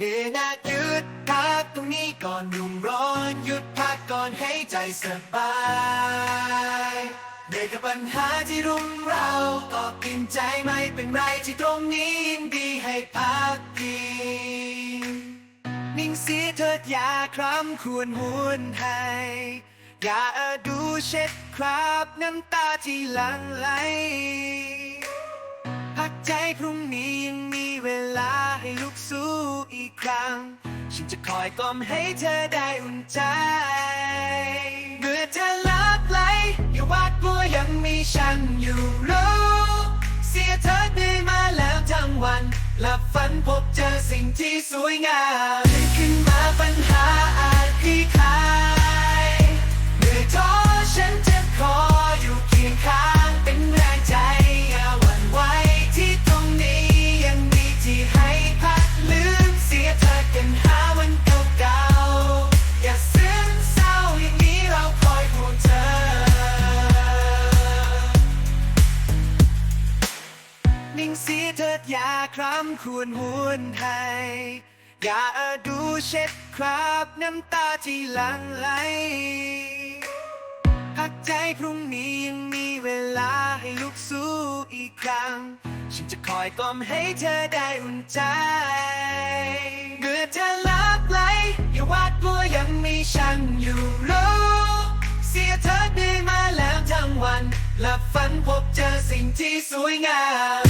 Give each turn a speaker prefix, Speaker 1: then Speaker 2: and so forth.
Speaker 1: เดือนนาหยุดพักตรงนี้ก่อนหนุ่มร้อนหยุดพักก่อนให้ใจสบายเด็กกับปัญหาที่รุมเราก็กินใจไม่เป็นไรที่ตรงนี้ยินดีให้พักพิงนิ่งเสียเถิดอย่าคร่ำควรหุนให้ อย่าดูเช็ดครับน้ำตาที่หลั่งไหลพักใจพรุ่งนี้ยังมีเวลาให้ลุกสู้ ครั้ง ฉันจะคอยกล่อมให้เธอได้อุ่นใจ เมื่อเธอลับไหลอย่าวาดกลัวยังมีฉันอยู่รู้ เสียเธอเหนื่อยมาแล้วทั้งวัน หลับฝันพบเจอสิ่งที่สวยงามขึ้นมาปัญหาอาจคลี่ เสียเถิดอย่าคร่ำควรหุนให้อย่าดูเช็ดครับน้ำตาที่หลั่งไหลพักใจพรุ่งนี้ยังมีเวลาให้ลุกสู้อีกครั้ง ฉันจะคอยกล่อมให้เธอได้อุ่นใจเมื่อเธอลับไหลอย่าวาดกลัวยังมีฉันอยู่รู้เสียเธอเหนื่อยมาแล้วทั้งวันหลับฝันพบเจอสิ่งที่สวยงาม